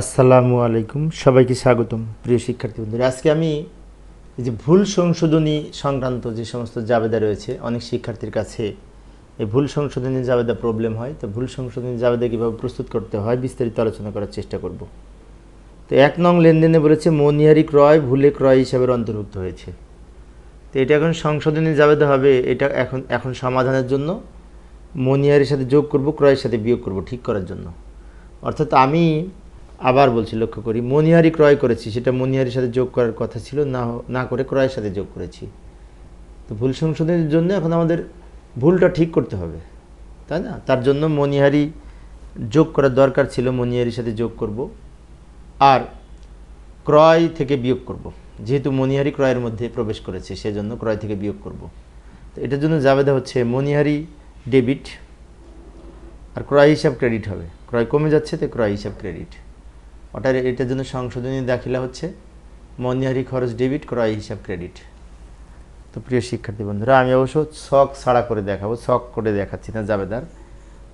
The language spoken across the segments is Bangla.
আসসালামু আলাইকুম। সবাইকে স্বাগতম, প্রিয় শিক্ষার্থী বন্ধুরা। আজকে আমি এই যে ভুল সংশোধনী সংক্রান্ত যে সমস্ত জাবেদা রয়েছে, অনেক শিক্ষার্থীর কাছে এই ভুল সংশোধনী জাবেদা প্রবলেম হয়। তো ভুল সংশোধনী জাবেদা কীভাবে প্রস্তুত করতে হয়, বিস্তারিত আলোচনা করার চেষ্টা করব। তো এক নং লেনদেনে বলেছে মনিহারি ক্রয় ভুলে ক্রয় হিসাবের অন্তর্ভুক্ত হয়েছে। তো এটা এখন সংশোধনী জাবেদা হবে, এটা এখন এখন সমাধানের জন্য। মনিহারির সাথে যোগ করব, ক্রয়ের সাথে বিয়োগ করব, ঠিক করার জন্য। অর্থাৎ আমি আবার বলছি, লক্ষ্য করি মনিহারি ক্রয় করেছি, সেটা মনিহারির সাথে যোগ করার কথা ছিল, না না করে ক্রয়ের সাথে যোগ করেছি। তো ভুল সংশোধনের জন্য এখন আমাদের ভুলটা ঠিক করতে হবে, তাই না? তার জন্য মনিহারি যোগ করার দরকার ছিল, মনিহারির সাথে যোগ করব, আর ক্রয় থেকে বিয়োগ করব। যেহেতু মনিহারি ক্রয়ের মধ্যে প্রবেশ করেছে, সেজন্য ক্রয় থেকে বিয়োগ করব। তো এটার জন্য জাবেদা হচ্ছে, মনিহারি ডেবিট, আর ক্রয় হিসাব ক্রেডিট হবে। ক্রয় কমে যাচ্ছে, তো ক্রয় হিসাব ক্রেডিট। ওটার এটার জন্য সংশোধনী দাখিলা হচ্ছে মনিহারি খরচ ডেবিট ক্রয় হিসাব ক্রেডিট তো প্রিয় শিক্ষার্থী বন্ধুরা, আমি অবশ্য শখ ছাড়া করে দেখাবো শখ করে দেখাচ্ছি না জাবেদার।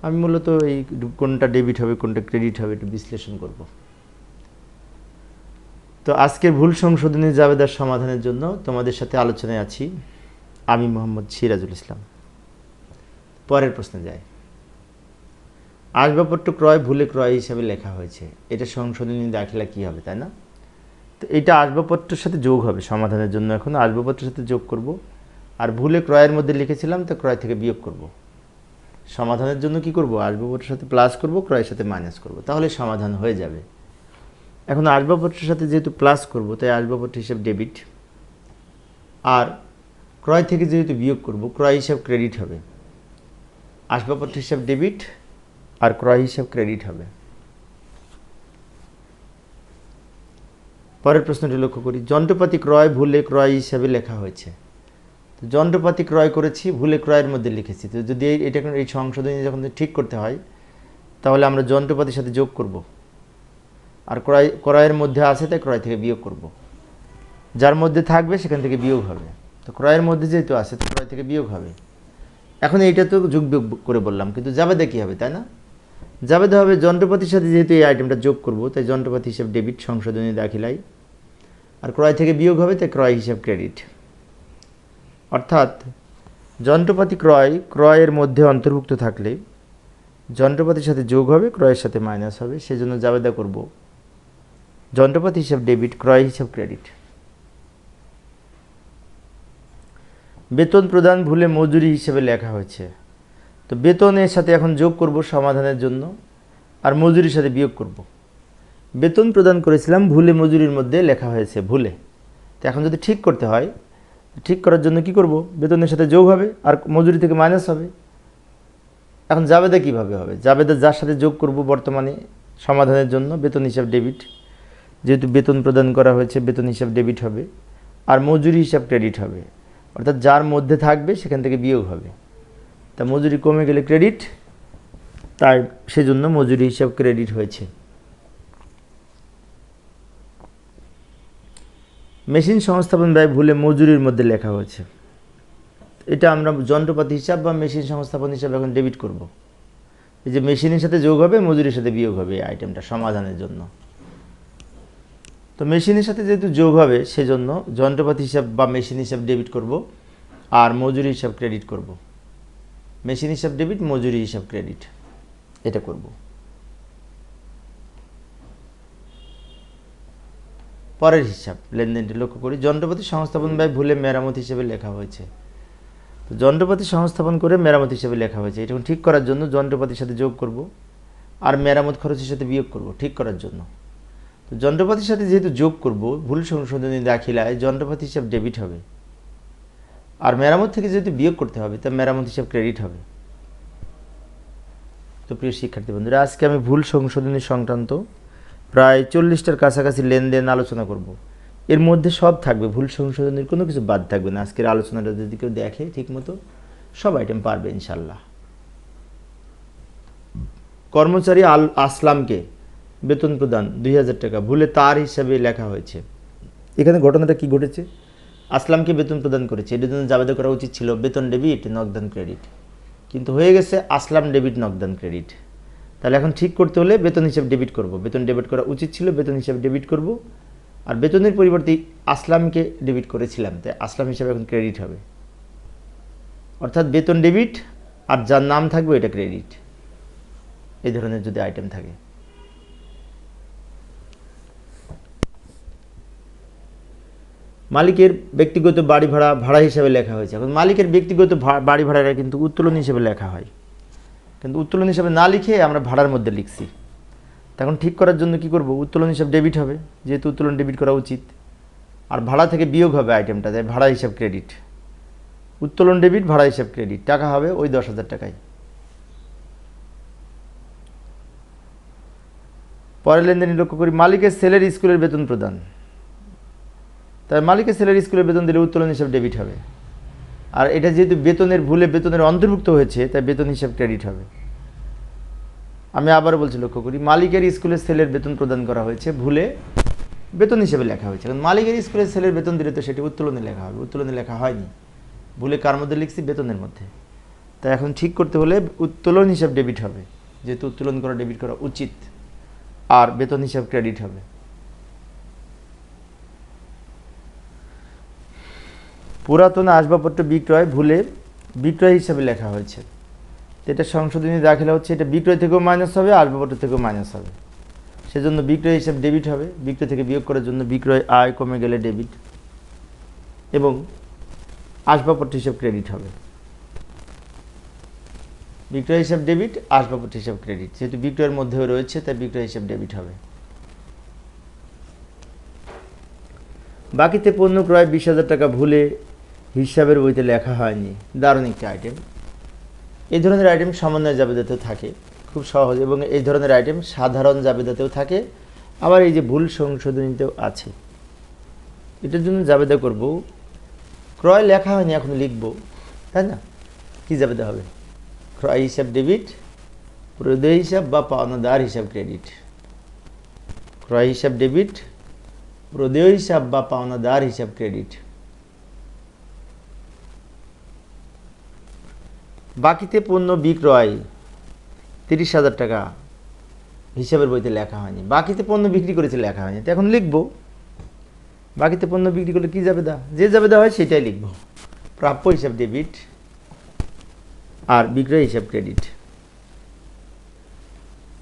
আমি মূলত এই কোনটা ডেবিট হবে, কোনটা ক্রেডিট হবে একটু বিশ্লেষণ করব। তো আজকের ভুল সংশোধনী জাবেদার সমাধানের জন্য তোমাদের সাথে আলোচনায় আছি আমি মোহাম্মদ সিরাজুল ইসলাম। পরের প্রশ্নে যাই। আসবাবপত্র ক্রয়, ভুলে ক্রয় হিসাবে লেখা হয়েছে। এটা সংশোধনী দাখিলা কি হবে, তাই না? তো এটা আসবাবপত্রের সাথে যোগ হবে, সমাধানের জন্য এখন আসবাবপত্রের সাথে যোগ করব। আর ভুলে ক্রয়ের মধ্যে লিখেছিলাম, তো ক্রয় থেকে বিয়োগ করব। সমাধানের জন্য কি করব? আসবাবপত্রের সাথে প্লাস করব, ক্রয়ের সাথে মাইনাস করব। তাহলে সমাধান হয়ে যাবে। এখন আসবাবপত্রের সাথে যেহেতু প্লাস করব, তাই আসবাবপত্র হিসাব ডেবিট। আর ক্রয় থেকে যেহেতু বিয়োগ করব, ক্রয় হিসাব ক্রেডিট হবে। আসবাবপত্র হিসাব ডেবিট আর ক্রয় হিসাব ক্রেডিট হবে। পরের প্রশ্নটি লক্ষ্য করি, যন্ত্রপাতি ক্রয় ভুলে ক্রয় হিসাবে লেখা হয়েছে। তো যন্ত্রপাতি ক্রয় করেছি, ভুলে ক্রয়ের মধ্যে লিখেছি। তো যদি এটা এই সংশোধনী যখন ঠিক করতে হয়, তাহলে আমরা যন্ত্রপাতির সাথে যোগ করব। আর ক্রয় ক্রয়ের মধ্যে আছে তাই ক্রয় থেকে বিয়োগ করব। যার মধ্যে থাকবে সেখান থেকে বিয়োগ হবে। তো ক্রয়ের মধ্যে যেহেতু আছে, তো ক্রয় থেকে বিয়োগ হবে। এখন এইটা তো যোগ বিয়োগ করে বললাম, কিন্তু যাবে দেখি হবে, তাই না? জাবেদা হবে যন্ত্রপাতির সাথে যেহেতু এই আইটেমটা যোগ করব, তাই যন্ত্রপাতি হিসাব ডেবিট সংশোধনী, দাখিলাই আর ক্রয় থেকে বিয়োগ হবে, তাই ক্রয় হিসাব ক্রেডিট অর্থাৎ যন্ত্রপাতি ক্রয়, ক্রয়ের মধ্যে অন্তর্ভুক্ত থাকলে যন্ত্রপাতির সাথে যোগ হবে, ক্রয়ের সাথে মাইনাস হবে, সেজন্য জাবেদা করব যন্ত্রপাতি হিসাব ডেবিট ক্রয় হিসাব ক্রেডিট বেতন প্রদান ভুলে মজুরি হিসেবে লেখা হয়েছে। তো বেতনের সাথে এখন যোগ করব সমাধানের জন্য আর মজুরির সাথে বিয়োগ করব। বেতন প্রদান করেছিলাম, ভুলে মজুরির মধ্যে লেখা হয়েছে ভুলে। তো এখন যদি ঠিক করতে হয়, ঠিক করার জন্য কি করব? বেতনের সাথে যোগ হবে আর মজুরি থেকে মাইনাস হবে। এখন জাবেদা কীভাবে হবে? জাবেদা যার সাথে যোগ করব বর্তমানে সমাধানের জন্য বেতন হিসাব ডেবিট যেহেতু বেতন প্রদান করা হয়েছে, বেতন হিসাব ডেবিট হবে। আর মজুরি হিসাব ক্রেডিট হবে। অর্থাৎ যার মধ্যে থাকবে সেখান থেকে বিয়োগ হবে। তা মজুরি কমে গেলে ক্রেডিট তাই সেজন্য মজুরি হিসাব ক্রেডিট হয়েছে। মেশিন সংস্থাপন ব্যয় ভুলে মজুরির মধ্যে লেখা হয়েছে। এটা আমরা যন্ত্রপাতি হিসাব বা মেশিন সংস্থাপন হিসাব এখন ডেবিট করব। এই যে মেশিনের সাথে যোগ হবে, মজুরির সাথে বিয়োগ হবে এই আইটেমটা সমাধানের জন্য। তো মেশিনের সাথে যেহেতু যোগ হবে, সেজন্য যন্ত্রপাতি হিসাব বা মেশিন হিসাব ডেবিট করব আর মজুরি হিসাব ক্রেডিট করব। মেশিন হিসাব ডেবিট মজুরি হিসাব ক্রেডিট এটা করব। পরের হিসাব, লেনদেনটি লক্ষ্য করি। যন্ত্রপাতি সংস্থাপন ব্যয় ভুলে মেরামত হিসেবে লেখা হয়েছে। তো যন্ত্রপাতি সংস্থাপন করে মেরামত হিসেবে লেখা হয়েছে। এটা ঠিক করার জন্য যন্ত্রপাতির সাথে যোগ করব আর মেরামত খরচের সাথে বিয়োগ করব, ঠিক করার জন্য। তো যন্ত্রপাতির সাথে যেহেতু যোগ করব, ভুল সংশোধনী দাখিলায় যন্ত্রপাতি হিসাব ডেবিট হবে। আর মেরামত থেকে যদি বিয়োগ করতে হবে, তা মেরামত হিসাব ক্রেডিট হবে। তো প্রিয় শিক্ষার্থী বন্ধুরা, আজকে আমি ভুল সংশোধনী সংক্রান্ত প্রায় চল্লিশটার কাছাকাছি লেনদেন আলোচনা করব। এর মধ্যে সব থাকবে, ভুল সংশোধনের কোনো কিছু বাদ থাকবে না। আজকের আলোচনাটা যদি কেউ দেখে, ঠিকমতো সব আইটেম পারবে ইনশাল্লাহ কর্মচারী আল আসলামকে বেতন প্রদান দুই হাজার টাকা, ভুলে তার হিসাবে লেখা হয়েছে। এখানে ঘটনাটা কি ঘটেছে? আসলামকে বেতন প্রদান করেছে। এটার জন্য জাবেদা করা উচিত ছিল বেতন ডেবিট, নগদান ক্রেডিট। কিন্তু হয়ে গেছে আসলাম ডেবিট, নগদান ক্রেডিট। তাহলে এখন ঠিক করতে হলে বেতন হিসাব ডেবিট করব। বেতন ডেবিট করা উচিত ছিল, বেতন হিসাব ডেবিট করব। আর বেতনের পরিবর্তে আসলামকে ডেবিট করেছিলাম। তাই আসলাম হিসাবে এখন ক্রেডিট হবে। অর্থাৎ বেতন ডেবিট আর যার নাম থাকবে এটা ক্রেডিট। এই ধরনের যদি আইটেম থাকে। মালিকের ব্যক্তিগত বাড়ি ভাড়া ভাড়া হিসাবে লেখা হয়েছে। এখন মালিকের ব্যক্তিগত বাড়ি ভাড়াটা কিন্তু উত্তোলন হিসেবে লেখা হয়। কিন্তু উত্তোলন হিসাবে না লিখে আমরা ভাড়ার মধ্যে লিখছি। তখন ঠিক করার জন্য কি করব? উত্তোলন হিসাব ডেবিট হবে, যেহেতু উত্তোলন ডেবিট করা উচিত। আর ভাড়া থেকে বিয়োগ হবে আইটেমটা তাই ভাড়া হিসাব ক্রেডিট উত্তোলন ডেবিট ভাড়া হিসাব ক্রেডিট টাকা হবে ওই দশ হাজার টাকায়। পরের লেনদেনে লক্ষ্য করি, মালিকের সেলের স্কুলের বেতন প্রদান। তাই মালিকের সেলের স্কুলের বেতন দিলে উত্তোলন হিসাব ডেবিট হবে। আর এটা যেহেতু বেতনের ভুলে বেতনের অন্তর্ভুক্ত হয়েছে, তাই বেতন হিসাব ক্রেডিট হবে। আমি আবারও বলছি, লক্ষ্য করি, মালিকের স্কুলের সেলের বেতন প্রদান করা হয়েছে ভুলে বেতন হিসেবে লেখা হয়েছে। কারণ মালিকের স্কুলের সেলের বেতন দিলে তো সেটি উত্তোলনে লেখা হবে। উত্তোলনে লেখা হয়নি। ভুলে কার মধ্যে লিখছি? বেতনের মধ্যে। তাই এখন ঠিক করতে হলে উত্তোলন হিসাব ডেবিট হবে। যেহেতু উত্তোলন করা ডেবিট করা উচিত, আর বেতন হিসাব ক্রেডিট হবে। পুরাতন আসবাবপত্র বিক্রয় ভুলে বিক্রয় হিসাবে লেখা হয়েছে। এটা সংশোধনী দাখিলা হচ্ছে, এটা বিক্রয় থেকেও মাইনাস হবে, আসবাবপত্র থেকেও মাইনাস হবে। সেজন্য বিক্রয় হিসাব ডেবিট হবে। বিক্রয় থেকে বিয়োগ করার জন্য বিক্রয় আয় কমে গেলে ডেবিট এবং আসবাবপত্র হিসাব ক্রেডিট হবে। বিক্রয় হিসাব ডেবিট আসবাবপত্র হিসাব ক্রেডিট যেহেতু বিক্রয়ের মধ্যেও রয়েছে, তাই বিক্রয় হিসাব ডেবিট হবে। বাকিতে পণ্য ক্রয় বিশ হাজার টাকা ভুলে হিসাবের বইতে লেখা হয়নি। দারুণ একটি আইটেম এই ধরনের আইটেম সমন্বয় জাবেদাতেও থাকে, খুব সহজ, এবং এই ধরনের আইটেম সাধারণ জাবেদাতেও থাকে। আবার এই যে ভুল সংশোধনীতেও আছে। এটার জন্য জাবেদা করব, ক্রয় লেখা হয়নি, এখন লিখব, তাই না? কী জাবেদা হবে? ক্রয় হিসাব ডেবিট প্রদেয় হিসাব বা পাওনাদার হিসাব ক্রেডিট ক্রয় হিসাব ডেবিট প্রদেয় হিসাব বা পাওনাদার হিসাব ক্রেডিট বাকিতে পণ্য বিক্রয় তিরিশ হাজার টাকা হিসাবের বইতে লেখা হয়নি। বাকিতে পণ্য বিক্রি করেছে লেখা হয়নি। তো এখন লিখব। বাকিতে পণ্য বিক্রি করলে কী যাবে দা যে যাবে দা হয় সেটাই লিখব। প্রাপ্য হিসাব ডেবিট আর বিক্রয় হিসাব ক্রেডিট।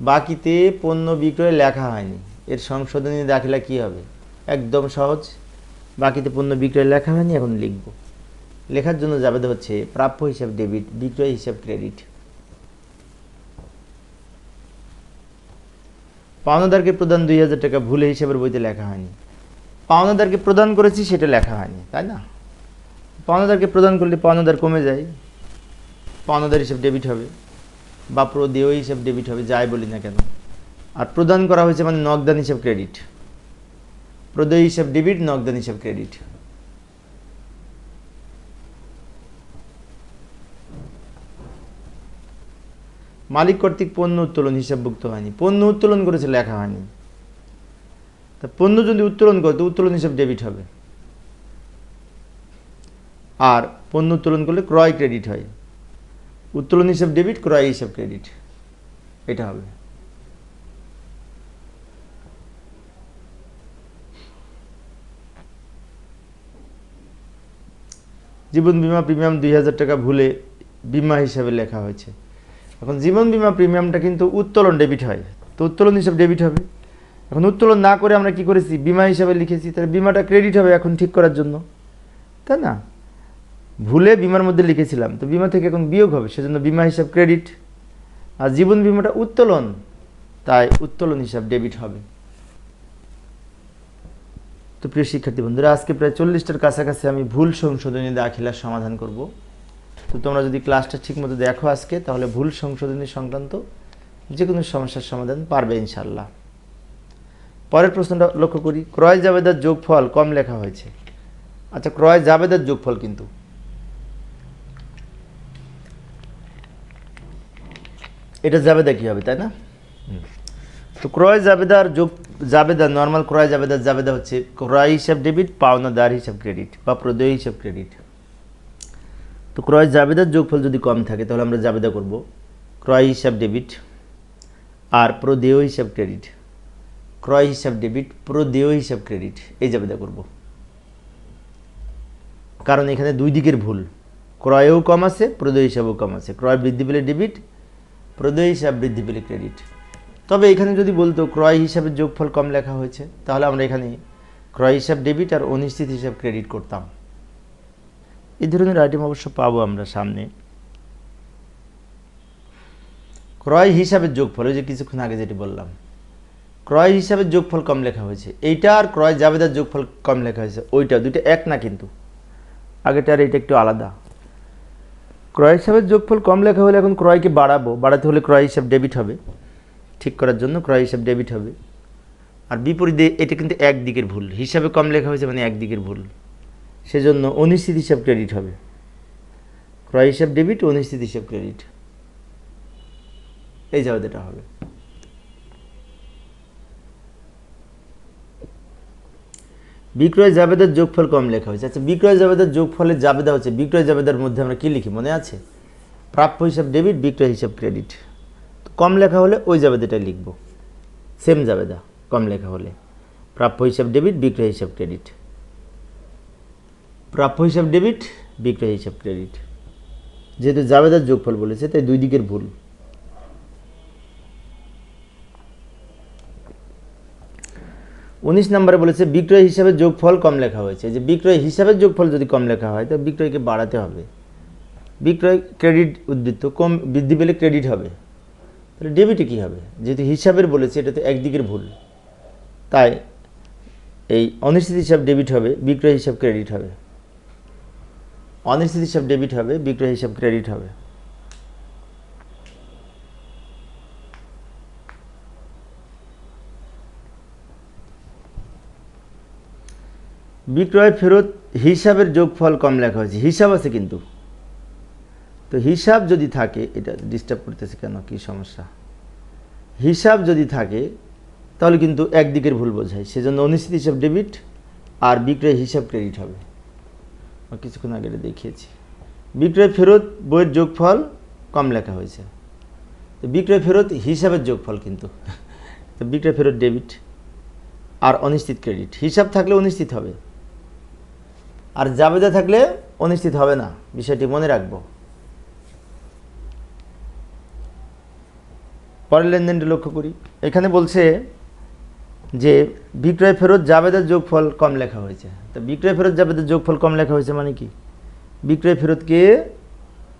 বাকিতে পণ্য বিক্রয় লেখা হয়নি। এর সংশোধনী দাখিলা কি হবে? একদম সহজ। বাকিতে পণ্য বিক্রয় লেখা হয়নি, এখন লিখব। লেখার জন্য যাবে হচ্ছে প্রাপ্য হিসাব ডেবিট বিক্রয় হিসাব ক্রেডিট পাওনাদারকে প্রদান দুই হাজার টাকা ভুলে হিসাবের বইতে লেখা হয়নি। পাওনাদারকে প্রদান করেছি, সেটা লেখা হয়নি, তাই না? পাওনাদারকে প্রদান করলে পাওনাদার কমে যায়, পাওনাদার হিসাব ডেবিট হবে বা প্রদেয় হিসাব ডেবিট হবে, যাই বলি না কেন। আর প্রদান করা হয়েছে মানে নগদান হিসাব ক্রেডিট প্রদেয় হিসাব ডেবিট নগদান হিসাব ক্রেডিট মালিক কর্তৃক পণ্য উত্তোলন হিসাবভুক্ত হয়নি। পণ্য উত্তোলন করেছে, লেখা হয়নি। তা পণ্য যদি উত্তোলন করে, তো উত্তোলন হিসাব ডেবিট হবে। আর পণ্য উত্তোলন করলে ক্রয় ক্রেডিট হয়। উত্তোলন হিসাব ডেবিট ক্রয় হিসাব ক্রেডিট এটা হবে। জীবন বীমা প্রিমিয়াম দুই হাজার টাকা ভুলে বিমা হিসাবে লেখা হয়েছে। এখন জীবন বিমা প্রিমিয়ামটা কিন্তু উত্তোলন ডেবিট হয়। তো উত্তোলন হিসাব ডেবিট হবে। এখন উত্তোলন না করে আমরা কি করেছি? বিমা হিসাবে লিখেছি। তাহলে বিমাটা ক্রেডিট হবে এখন ঠিক করার জন্য। তাই না? ভুলে বিমার মধ্যে লিখেছিলাম। তো বিমা থেকে এখন বিয়োগ হবে। সেজন্য বিমা হিসাব ক্রেডিট আর জীবন বিমাটা উত্তোলন। তাই উত্তোলন হিসাব ডেবিট হবে। তো প্রিয় শিক্ষার্থী বন্ধুরা, আজকে প্রায় চল্লিশটার কাছাকাছি আমি ভুল সংশোধনী দাখিলার সমাধান করব। তো তোমরা যদি ক্লাসটা ঠিকমতো দেখো আজকে তাহলে ভুল সংশোধনী সংক্রান্ত যে কোনো সমস্যার সমাধান পারবে ইনশাল্লাহ পরের প্রশ্নটা লক্ষ্য করি ক্রয় জাবেদার যোগফল কম লেখা হয়েছে। আচ্ছা ক্রয় জাবেদার যোগফল কিন্তু। এটা জাবেদা কি হবে তাই না? তো ক্রয় জাবেদার যোগ জাবেদা নর্মাল ক্রয় জাবেদার জাবেদা হচ্ছে ক্রয় হিসাব ডেবিট পাওনাদার হিসাব ক্রেডিট বা প্রদেয় হিসাব ক্রেডিট তো ক্রয় জাবেদার যোগফল যদি কম থাকে, তাহলে আমরা জাবেদা করব। ক্রয় হিসাব ডেবিট আর প্রদেয় হিসাব ক্রেডিট। ক্রয় হিসাব ডেবিট, প্রদেয় হিসাব ক্রেডিট, এই জাবেদা করব। কারণ এখানে দুই দিকের ভুল। ক্রয়েও কম আছে, প্রদেয় হিসাবেও কম আছে। ক্রয় বৃদ্ধি পেলে ডেবিট, প্রদেয় হিসাব বৃদ্ধি পেলে ক্রেডিট। তবে এখানে যদি বলতো ক্রয় হিসাবে যোগফল কম লেখা হয়েছে, তাহলে আমরা এখানে ক্রয় হিসাব ডেবিট আর অনিশ্চিত হিসাব ক্রেডিট করতাম। এই ধরনের আইটেম অবশ্য পাবো আমরা সামনে। ক্রয় হিসাবের যোগফল, ওই যে কিছুক্ষণ আগে যেটি বললাম। ক্রয় হিসাবের যোগফল কম লেখা হয়েছে। এইটা আর ক্রয় জাবেদার যোগফল কম লেখা হয়েছে। ওইটা, দুইটা এক না কিন্তু। আগেটা আর এটা একটু আলাদা। ক্রয় হিসাবের যোগফল কম লেখা হলে এখন ক্রয়কে বাড়াবো। বাড়াতে হলে ক্রয় হিসাব ডেবিট হবে। ঠিক করার জন্য ক্রয় হিসাব ডেবিট হবে। আর বিপরীতে, এটা কিন্তু একদিকের ভুল। হিসাবে কম লেখা হয়েছে মানে একদিকের ভুল। সেজন্য অনিশ্চিত হিসাব ক্রেডিট হবে। ক্রয় হিসাব ডেবিট অনিশ্চিত হিসাব ক্রেডিট এই জাবেদাটা হবে। বিক্রয় জাবেদার যোগফল কম লেখা হয়েছে। আচ্ছা বিক্রয় জাবেদার যোগফলের জাবেদা হচ্ছে, বিক্রয় জাবেদার মধ্যে আমরা কি লিখি? মনে আছে? প্রাপ্য হিসাব ডেবিট বিক্রয় হিসাব ক্রেডিট কম লেখা হলে ওই জাবেদাটা লিখব। সেম জাবেদা, কম লেখা হলে। প্রাপ্য হিসাব ডেবিট বিক্রয় হিসাব ক্রেডিট প্রাপ্য হিসাব ডেবিট বিক্রয় হিসাব ক্রেডিট যেহেতু জাবেদার যোগফল বলেছে, তাই দুই দিকের ভুল। উনিশ নম্বরে বলেছে, বিক্রয় হিসাবে যোগফল কম লেখা হয়েছে। যে বিক্রয় হিসাবের যোগফল যদি কম লেখা হয়, তো বিক্রয়কে বাড়াতে হবে। বিক্রয় ক্রেডিট উদ্বৃত্ত কম, বৃদ্ধি পেলে ক্রেডিট হবে। তাহলে ডেবিটে কী হবে? যেহেতু হিসাবের বলেছে, এটা তো একদিকের ভুল। তাই এই অনিশ্চিত হিসাব ডেবিট হবে, বিক্রয় হিসাব ক্রেডিট হবে। অনিশ্চিত হিসাব ডেবিট হবে, বিক্রয় হিসাব ক্রেডিট হবে। বিক্রয় ফেরত হিসাবের যোগফল কম লেখা হয়েছে। হিসাব আছে কিন্তু। তো হিসাব যদি থাকে, এটা ডিস্টার্ব করতেছে কেন? কি সমস্যা? হিসাব যদি থাকে, তাহলে কিন্তু একদিকের ভুল বোঝায়। সেজন্য অনিশ্চিত হিসাব ডেবিট আর বিক্রয় হিসাব ক্রেডিট হবে। কিছুক্ষণ আগে দেখিয়েছি। বিক্রয় ফেরত বইয়ের যোগফল কম লেখা হয়েছে। তো বিক্রয় ফেরত হিসাবের যোগফল কিন্তু। তো বিক্রয় ফেরত ডেবিট আর অনিশ্চিত ক্রেডিট। হিসাব থাকলে অনিশ্চিত হবে। আর জাবেদা থাকলে অনিশ্চিত হবে না। বিষয়টি মনে রাখব। পরের লেনদেনটি লক্ষ্য করি। এখানে বলছে যে বিক্রয় ফেরত জাবেদার যোগফল কম লেখা হয়েছে। তো বিক্রয় ফেরত জাবেদার যোগফল কম লেখা হয়েছে মানে কি? বিক্রয় ফেরতকে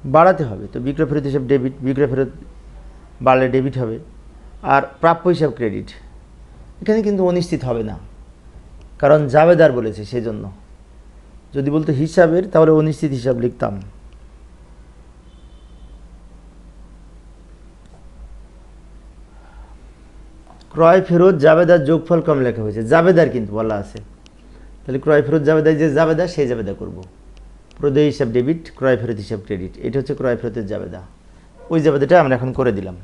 বাড়াতে হবে। তো বিক্রয় ফেরত হিসাব ডেবিট বিক্রয় ফেরত বাড়লে ডেবিট হবে। আর প্রাপ্য হিসাব ক্রেডিট এখানে কিন্তু অনিশ্চিত হবে না। কারণ জাবেদার বলেছে সেজন্য। যদি বলতো হিসাবের, তাহলে অনিশ্চিত হিসাব লিখতাম। ক্রয় ফেরত জাবেদার যোগফল কম লেখা হয়েছে। জাবেদার কিন্তু বলা আছে। তাহলে ক্রয় ফেরত জাবেদার যে জাবেদা সেই জাবেদা করব। প্রদেয় হিসাব ডেবিট ক্রয় ফেরত হিসাব ক্রেডিট এটা হচ্ছে ক্রয় ফেরতের জাবেদা। ওই জাবেদাটা আমরা এখন করে দিলাম।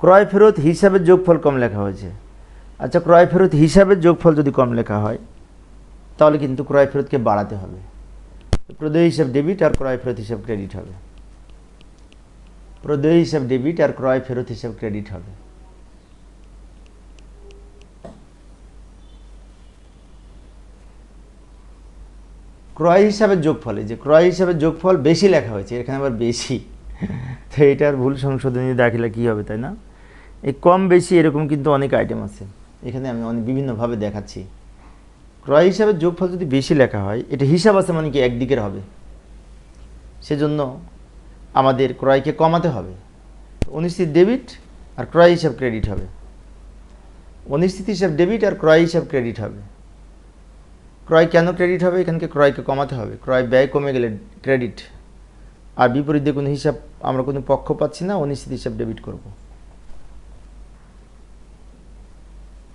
ক্রয় ফেরত হিসাবের যোগফল কম লেখা হয়েছে। আচ্ছা ক্রয় ফেরত হিসাবের যোগফল যদি কম লেখা হয়, তাহলে কিন্তু ক্রয় ফেরতকে বাড়াতে হবে। প্রদেয় হিসাব ডেবিট আর ক্রয় ফেরত হিসাব ক্রেডিট হবে। প্রদেয় হিসাব ডেবিট আর ক্রয় ফেরত হিসাব ক্রেডিট হবে। ক্রয় হিসাবের যোগফল যে ক্রয় হিসাবের যোগফল বেশি লেখা হয়েছে, এখানে আবার বেশি। তো এটার ভুল সংশোধনী দাখিলা কী হবে, তাই না? এই কম বেশি এরকম কিন্তু অনেক আইটেম আছে। এখানে আমি অনেক বিভিন্নভাবে দেখাচ্ছি। ক্রয় হিসাবে যোগফল যদি বেশি লেখা হয়, এটা হিসাব আছে মানে কি একদিকের হবে। সেজন্য আমাদের ক্রয়কে কমাতে হবে। অনিশ্চিত ডেবিট আর ক্রয় হিসাব ক্রেডিট হবে। অনিশ্চিত হিসাব ডেবিট আর ক্রয় হিসাব ক্রেডিট হবে। ক্রয় কেন ক্রেডিট হবে? এখানকে ক্রয়কে কমাতে হবে। ক্রয় ব্যয় কমে গেলে ক্রেডিট আর বিপরীতে কোনো হিসাব আমরা কোনো পক্ষ পাচ্ছি না, অনিশ্চিত হিসাব ডেবিট করব।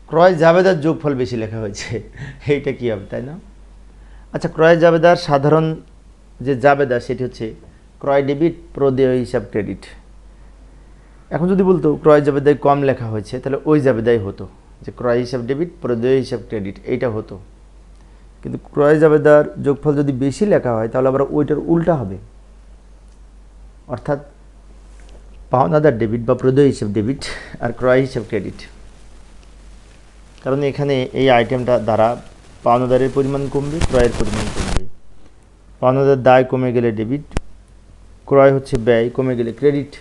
ক্রয় জাবেদার যোগফল বেশি লেখা হয়েছে। এইটা কী হবে, তাই না? আচ্ছা ক্রয় জাবেদার সাধারণ যে জাবেদা, সেটি হচ্ছে ক্রয় ডেবিট, প্রদেয় হিসাব ক্রেডিট। এখন যদি বলতো, ক্রয় জাবেদায় কম লেখা হয়েছে, তাহলে ওই জাবেদাই হতো, যে ক্রয় হিসাব ডেবিট, প্রদেয় হিসাব ক্রেডিট, এইটা হতো। কিন্তু ক্রয় জাবেদার যোগফল যদি বেশি লেখা হয়, তাহলে আবার ওইটার উল্টা হবে। অর্থাৎ পাওনাদার ডেবিট বা প্রদয় হিসাব ডেবিট আর ক্রয় হিসাব ক্রেডিট। কারণ এখানে এই আইটেমটা দ্বারা পাওনাদারের পরিমাণ কমবে, ক্রয়ের পরিমাণ কমবে। পাওনাদার দায় কমে গেলে ডেবিট ক্রয় হচ্ছে ব্যয়, কমে গেলে ক্রেডিট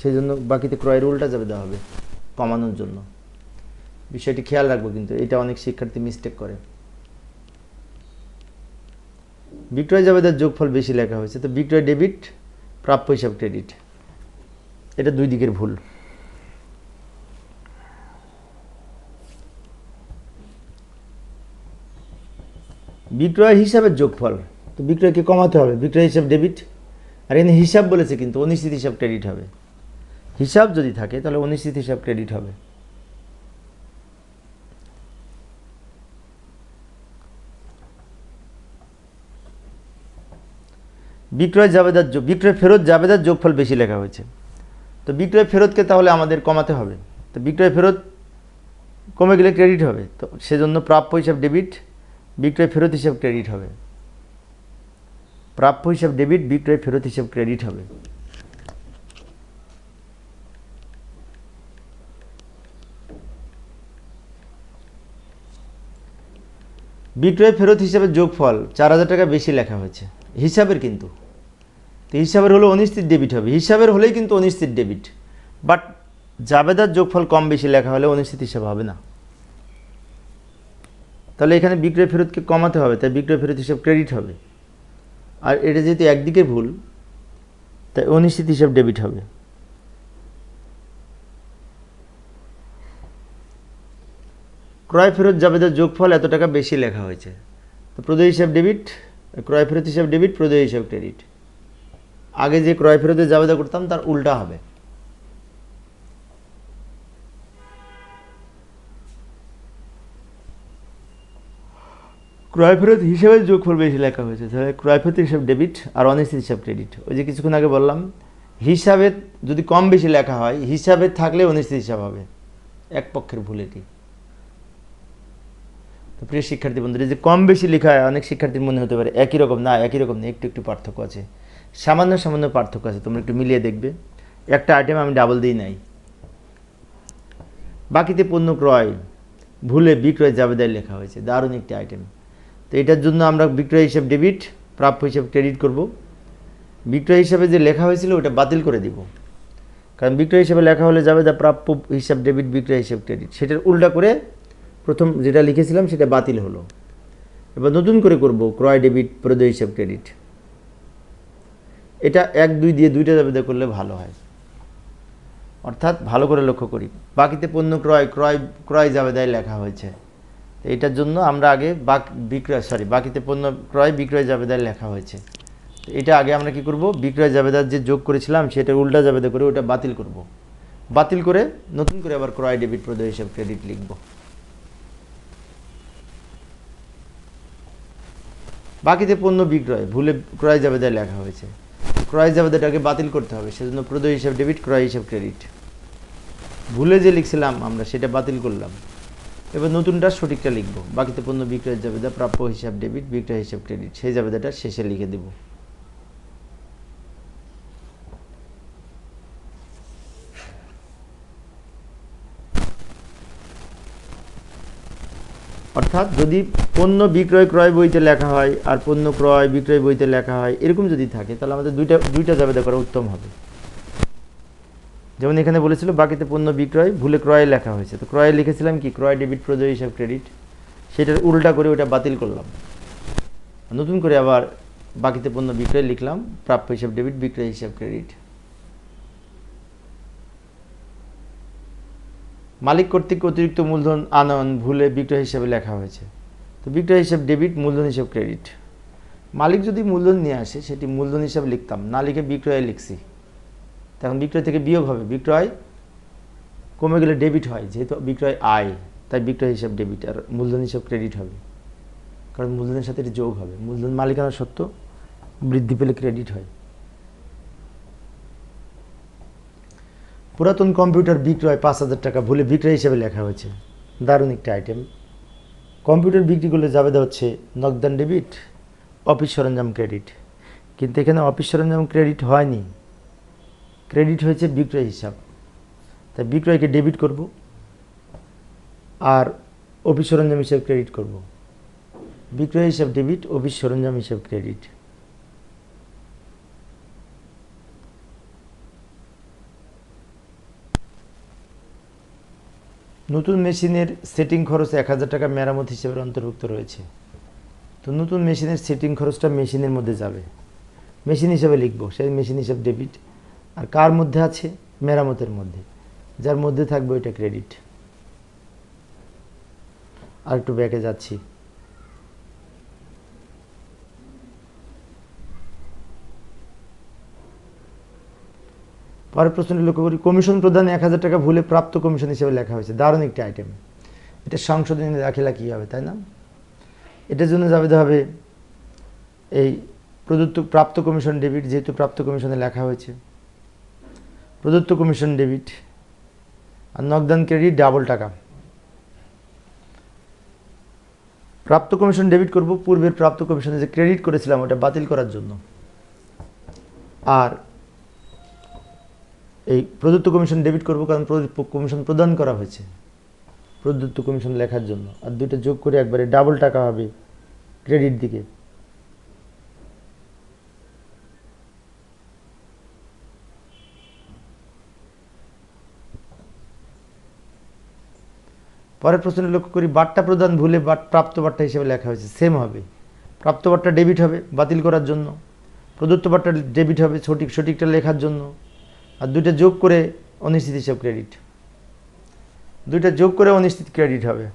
সেই জন্য বাকিতে ক্রয়ের উল্টা যাবে দেওয়া হবে কমানোর জন্য। বিষয়টি খেয়াল রাখব কিন্তু, এটা অনেক শিক্ষার্থী মিস্টেক করে। বিক্রয় জাবেদার যোগফল বেশি লেখা হয়েছে, তো বিক্রয় ডেবিট প্রাপ্য হিসাব ক্রেডিট এটা দুই দিকের ভুল। বিক্রয় হিসাবের যোগফল, তো বিক্রয়কে কমাতে হবে। বিক্রয় হিসাব ডেবিট আর এখানে হিসাব বলেছে কিন্তু অনিশ্চিত হিসাব ক্রেডিট হবে। হিসাব যদি থাকে, তাহলে অনিশ্চিত হিসাব ক্রেডিট হবে। বিক্রয় জাবেদার যোগ, বিক্রয় ফেরত জাবেদার যোগফল বেশি লেখা হয়েছে। তো বিক্রয় ফেরতকে তাহলে আমাদের কমাতে হবে। তো বিক্রয় ফেরত কমে গেলে ক্রেডিট হবে। তো সেজন্য প্রাপ্য হিসাব ডেবিট বিক্রয় ফেরত হিসাব ক্রেডিট হবে। প্রাপ্য হিসাব ডেবিট বিক্রয় ফেরত হিসাব ক্রেডিট হবে। বিক্রয় ফেরত হিসাবে যোগফল চার হাজার টাকা বেশি লেখা হয়েছে। হিসাবের কিন্তু। তো হিসাবের হলে অনিশ্চিত ডেবিট হবে। হিসাবের হলেই কিন্তু অনিশ্চিত ডেবিট বাট জাবেদার যোগফল কম বেশি লেখা হলে অনিশ্চিত হিসাব হবে না। তাহলে এখানে বিক্রয় ফেরতকে কমাতে হবে, তাই বিক্রয় ফেরত হিসাব ক্রেডিট হবে। আর এটা যেহেতু একদিকে ভুল, তাই অনিশ্চিত হিসাব ডেবিট হবে। ক্রয় ফেরত জাবেদার যোগফল এত টাকা বেশি লেখা হয়েছে। তো প্রদেয় হিসাব ডেবিট ক্রয় ফেরত হিসাব ডেবিট প্রদেয় হিসাব ক্রেডিট আগে যে ক্রয় ফেরতের জাবেদা করতাম, তার উল্টা হবে। ক্রয় ফেরত হিসেবে যোগফল বেশি লেখা হয়েছে। তাহলে ক্রয় ফেরত হিসাব ডেবিট আর অনিশ্চিত হিসাব ক্রেডিট ওই যে কিছুক্ষণ আগে বললাম, হিসাবে যদি কম বেশি লেখা হয়, হিসাবে থাকলে অনিশ্চিত হিসাব হবে। এক পক্ষের ভুল এটি। তো প্রিয় শিক্ষার্থী বন্ধুরা যে কম বেশি লেখা হয়, অনেক শিক্ষার্থীর মনে হতে পারে একই রকম, না, একই রকম না একটু একটু পার্থক্য আছে। সামান্য সামান্য পার্থক্য আছে, তোমরা একটু মিলিয়ে দেখবে। একটা আইটেম আমি ডাবল দিই নাই। বাকিতে পণ্য ক্রয়, ভুলে বিক্রয় জাবেদায় লেখা হয়েছে। দারুণ একটি আইটেম তো এটার জন্য আমরা বিক্রয় হিসাব ডেবিট প্রাপ্য হিসাব ক্রেডিট করব। বিক্রয় হিসাবে যে লেখা হয়েছিল, ওটা বাতিল করে দিব। কারণ বিক্রয় হিসাবে লেখা হলে যাবে দা প্রাপ্য হিসাব ডেবিট বিক্রয় হিসাব ক্রেডিট সেটার উল্টা করে প্রথম যেটা লিখেছিলাম, সেটা বাতিল হলো। এবার নতুন করে করব ক্রয় ডেবিট প্রদয় হিসাব ক্রেডিট এটা এক, দুই দিয়ে দুইটা জাবেদা করলে ভালো হয়। অর্থাৎ ভালো করে লক্ষ্য করি। বাকিতে পণ্য ক্রয় ক্রয় ক্রয় জাবেদায় লেখা হয়েছে। এটার জন্য আমরা আগে বাক বিক্রয় সরি বাকিতে পণ্য ক্রয় বিক্রয় জাবেদায় লেখা হয়েছে। এটা আগে আমরা কি করব? বিক্রয় জাবেদার যে যোগ করেছিলাম, সেটা উল্টা জাবেদা করে ওটা বাতিল করব। বাতিল করে নতুন করে আবার ক্রয়, ডেবিট, প্রদয় হিসাব ক্রেডিট লিখব। বাকিতে পণ্য বিক্রয়, ভুলে ক্রয় জাবেদায় লেখা হয়েছে। ক্রয় জাবেদাটাকে বাতিল করতে হবে, সেজন্য প্রদয় হিসাব ডেবিট, ক্রয় হিসাব ক্রেডিট। ভুলে যে লিখছিলাম আমরা, সেটা বাতিল করলাম। এবার নতুনটা সঠিকটা লিখব। বাকিতে পণ্য বিক্রয়ের জাবেদা, প্রাপ্য হিসাব ডেবিট, বিক্রয় হিসাব ক্রেডিট, সেই জাবেদাটা শেষে লিখে দেব। অর্থাৎ যদি পণ্য বিক্রয় ক্রয় বইতে লেখা হয় আর পণ্য ক্রয় বিক্রয় বইতে লেখা হয়, এরকম যদি থাকে, তাহলে আমাদের দুইটা দুইটা জাবেদা করা উত্তম হবে। যেমন এখানে বলেছিল বাকিতে পণ্য বিক্রয়, ভুলে ক্রয়ে লেখা হয়েছে। তো ক্রয়ে লিখেছিলাম কি? ক্রয়, ডেবিট প্রদয় হিসাব, ক্রেডিট। সেটার উল্টা করে ওটা বাতিল করলাম। নতুন করে আবার বাকিতে পণ্য বিক্রয় লিখলাম, প্রাপ্য হিসাব, ডেবিট, বিক্রয়, হিসাব, ক্রেডিট। মালিক কর্তৃক অতিরিক্ত মূলধন আনয়ন, ভুলে বিক্রয় হিসাবে লেখা হয়েছে। তো বিক্রয় হিসাব, ডেবিট, মূলধন, হিসাব, ক্রেডিট। মালিক যদি মূলধন নিয়ে আসে, সেটি মূলধন হিসাবে লিখতাম, না লিখে বিক্রয়ে লিখছি। তখন বিক্রয় থেকে বিয়োগ হবে। বিক্রয় কমে গেলে ডেবিট হয়, যেহেতু বিক্রয় আয়, তাই বিক্রয় হিসাব ডেবিট আর মূলধন হিসাব ক্রেডিট হবে। কারণ মূলধনের সাথে এটি যোগ হবে। মূলধন মালিকানা সত্ত্ব বৃদ্ধি পেলে ক্রেডিট হয়। পুরাতন কম্পিউটার বিক্রয় পাঁচ হাজার টাকা ভুলে বিক্রয় হিসেবে লেখা হয়েছে। দারুণ একটা আইটেম কম্পিউটার বিক্রি করলে জাবেদা হচ্ছে নকদান ডেবিট অফিস সরঞ্জাম ক্রেডিট কিন্তু এখানে অফিস সরঞ্জাম ক্রেডিট হয়নি। ক্রেডিট হয়েছে বিক্রয় হিসাব। তাই বিক্রয়কে ডেবিট করব আর অফিস সরঞ্জাম হিসাব ক্রেডিট করব। বিক্রয় হিসাব ডেবিট, অফিস সরঞ্জাম হিসাব ক্রেডিট। নতুন মেশিনের সেটিং খরচ এক হাজার টাকা মেরামত হিসেবে অন্তর্ভুক্ত রয়েছে। তো নতুন মেশিনের সেটিং খরচটা মেশিনের মধ্যে যাবে। মেশিন হিসাবে লিখব, সেই মেশিন হিসাব ডেবিট আর কার মধ্যে আছে? মেরামতের মধ্যে। যার মধ্যে থাকবে ওইটা ক্রেডিট আর একটু ব্যাকে যাচ্ছি। পরের প্রশ্নটি লক্ষ্য করি। কমিশন প্রদান এক হাজার টাকা ভুলে প্রাপ্ত কমিশন হিসেবে লেখা হয়েছে। দারুণ একটি আইটেম এটা সংশোধনী দাখিলা কী হবে, তাই না? এটার জন্য যাবে হবে এই প্রদত্ত প্রাপ্ত কমিশন ডেবিট যেহেতু প্রাপ্ত কমিশনে লেখা হয়েছে। প্রদত্ত কমিশন ডেবিট আর নগদান ক্রেডিট ডাবল টাকা। প্রাপ্ত কমিশন ডেবিট করব, পূর্বের প্রাপ্ত কমিশনে যে ক্রেডিট করেছিলাম ওটা বাতিল করার জন্য। আর এই প্রদত্ত কমিশন ডেবিট করব কারণ কমিশন প্রদান করা হয়েছে প্রদত্ত কমিশন লেখার জন্য। আর দুইটা যোগ করে একবারে ডাবল টাকা হবে ক্রেডিট দিকে। পরের প্রশ্নে লক্ষ্য করি, বার্তা প্রদান ভুলে প্রাপ্ত বার্তা হিসেবে লেখা হয়েছে সেম হবে। প্রাপ্ত বার্তা ডেবিট হবে, বাতিল করার জন্য। প্রদত্ত বার্তা ডেবিট হবে, সঠিক, সঠিকটা লেখার জন্য। আর দুইটা যোগ করে অনিশ্চিত হিসাব ক্রেডিট দুইটা যোগ করে অনিশ্চিত ক্রেডিট হবে।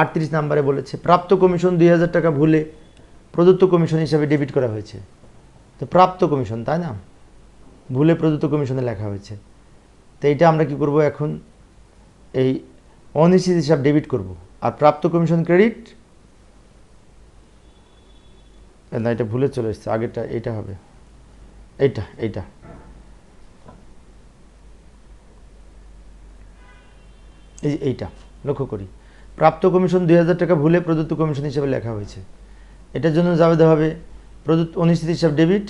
আটত্রিশ নাম্বারে বলেছে, প্রাপ্ত কমিশন দুই হাজার টাকা ভুলে প্রদত্ত কমিশন হিসাবে ডেবিট করা হয়েছে। তো প্রাপ্ত কমিশন, তাই না? ভুলে প্রদত্ত কমিশনে লেখা হয়েছে। তো এইটা আমরা কি করব এখন? এই অনিশ্চিত হিসাব ডেবিট করব। আর প্রাপ্ত কমিশন ক্রেডিট না, এটা ভুলে চলে এসছে। আগেরটা, এইটা হবে। এইটা এইটা। এই এইটা, লক্ষ্য করি। প্রাপ্ত কমিশন দুই হাজার টাকা ভুলে প্রদত্ত কমিশন হিসেবে লেখা হয়েছে। এটার জন্য দেওয়া হবে প্রদত্ত অনিশ্চিত হিসাব ডেবিট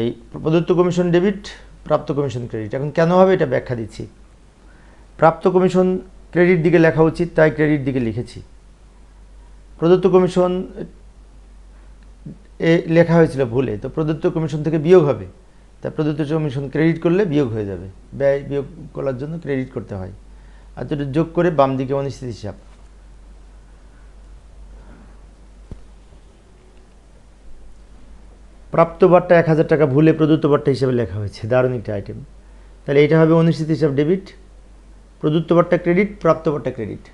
এই প্রদত্ত কমিশন ডেবিট প্রাপ্ত কমিশন ক্রেডিট এখন কেন হবে এটা ব্যাখ্যা দিচ্ছি। প্রাপ্ত কমিশন ক্রেডিট দিকে লেখা উচিত, তাই ক্রেডিট দিকে লিখেছি। প্রদত্ত কমিশন এ লেখা হয়েছিল ভুলে, তো প্রদত্ত কমিশন থেকে বিয়োগ হবে। তাই প্রদত্ত কমিশন ক্রেডিট করলে বিয়োগ হয়ে যাবে। ব্যয় বিয়োগ করার জন্য ক্রেডিট করতে হয়। আর যেটা যোগ করে বাম দিকে অনিশ্চিত হিসাব। প্রাপ্ত বার্তা এক হাজার টাকা ভুলে প্রদত্ত হিসেবে লেখা হয়েছে। দারুণ একটা আইটেম তাহলে এটা হবে অনুষ্ঠিত হিসাব ডেবিট প্রদত্ত বার্তা ক্রেডিট প্রাপ্ত বার্তা ক্রেডিট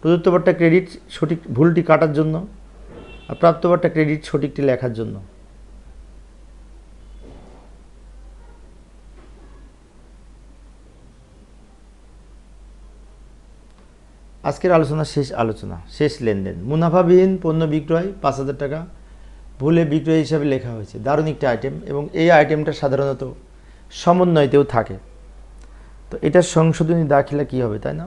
প্রদত্ত বার্তা ক্রেডিট সঠিক ভুলটি কাটার জন্য আর প্রাপ্ত বার্তা ক্রেডিট সঠিকটি লেখার জন্য। আজকের আলোচনা শেষ আলোচনা, শেষ লেনদেন। মুনাফাবিহীন পণ্য বিক্রয় পাঁচ হাজার টাকা। ভুলে বিক্রয় হিসাবে লেখা হয়েছে। দারুণ একটি আইটেম এবং এই আইটেমটা সাধারণত সমন্বয়তেও থাকে। তো এটার সংশোধনী দাখিলা কী হবে, তাই না?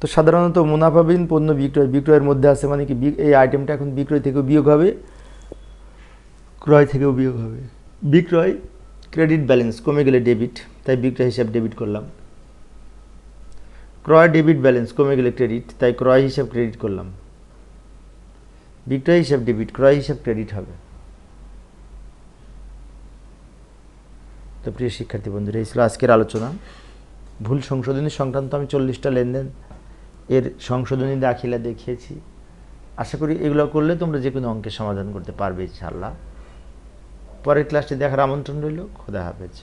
তো সাধারণত মুনাফাবিহীন পণ্য বিক্রয়, বিক্রয়ের মধ্যে আছে মানে কি এই আইটেমটা এখন বিক্রয় থেকেও বিয়োগ হবে, ক্রয় থেকেও বিয়োগ হবে। বিক্রয় ক্রেডিট ব্যালেন্স কমে গেলে ডেবিট তাই বিক্রয় হিসাব ডেবিট করলাম। ক্রয় ডেবিট ব্যালেন্স কমে গেলে ক্রেডিট তাই ক্রয় হিসাব ক্রেডিট করলাম। বিক্রয় হিসাব ডেবিট ক্রয় হিসাব ক্রেডিট হবে। তো প্রিয় শিক্ষার্থী বন্ধুরা, এই ছিল আজকের আলোচনা। ভুল সংশোধনী সংক্রান্ত আমি চল্লিশটা লেনদেন এর সংশোধনী দাখিলা দেখিয়েছি। আশা করি এগুলো করলে তোমরা যে কোনো অঙ্কের সমাধান করতে পারবে ইনশাল্লাহ পরের ক্লাসটি দেখার আমন্ত্রণ রইল। খোদা হাফেজ।